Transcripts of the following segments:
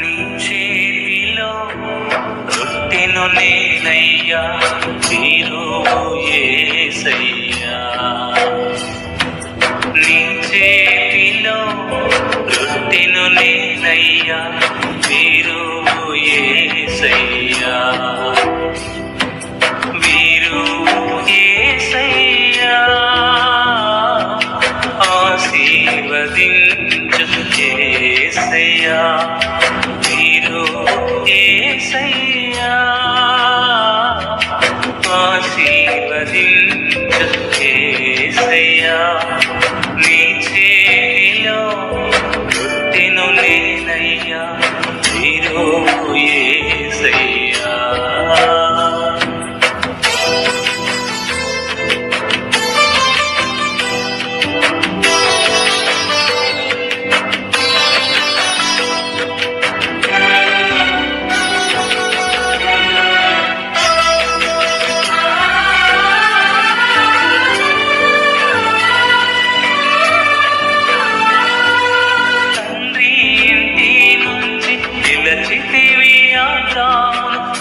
నీ చేతిలో రొట్టెను నేనయ్యా మీరు ఏసయ్యా. నీ చేతిలో రొట్టెను నేనయ్యా మీరు ఏసయ్యా. ఆశీర్వదించు ఏసయ్యా వీరు ఏసయ్యా ఆశీర్వదించు ఏసయ్యా.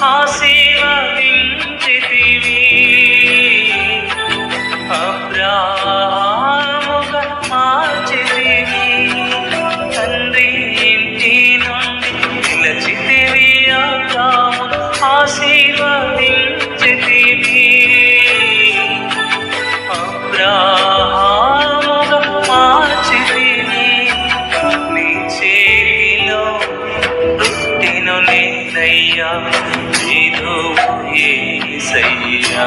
ఆశీర్వదించితివి అబ్రాహాముగా మార్చితివి. తండ్రి ఇంటి నుండి నిలచితివి ఆదామును ఆశీర్వదించితివి. అబ్రాహాముగా మార్చితివి. నీ చేతిలో రొట్టెను నేనయ్యా మీరు ఏసయ్యా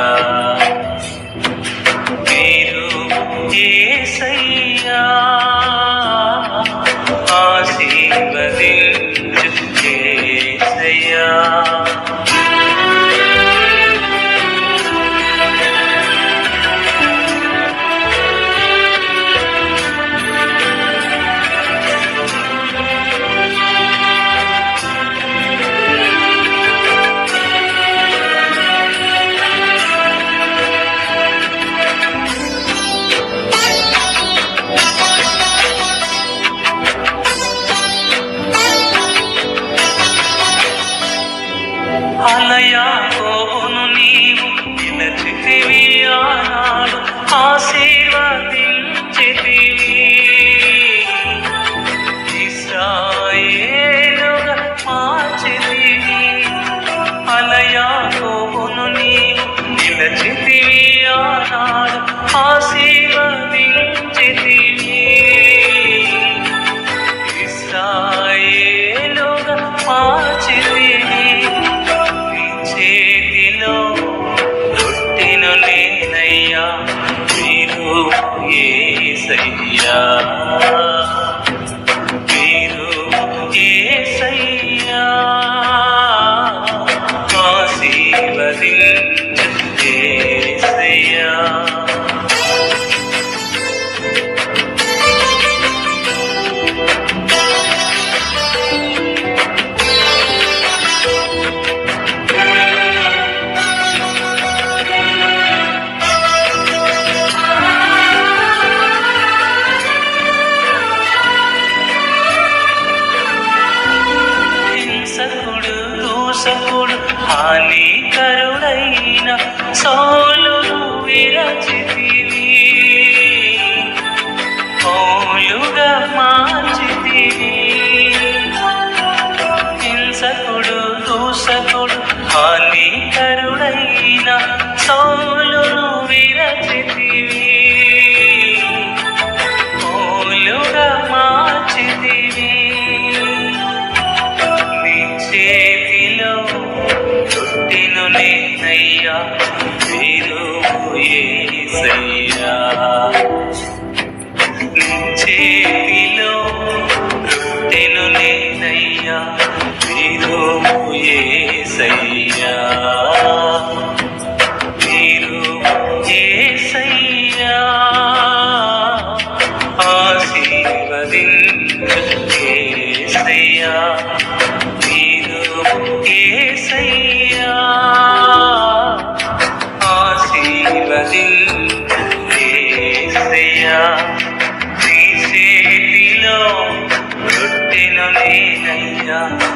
అలయాకోను నీవు నిలచితివి ఆనాడు ఆశీర్వదించితివి. ఇస్రాయేలుగా మార్చితివి. అలయాకోను నీవు నిలచితివి ఆనాడు ఆశీర్వదించితివి. ఏసయ్యా మీరు ఏసయ్యా. ఆశీర్వదించు solo hubiera చేతిలో రొట్టెను నేనయ్యా మీరు ఏసయ్యా మీరు ఏసయ్యా ఆశీర్వదించు మీరు ఏసయ్యా నేనయ్యా నీలో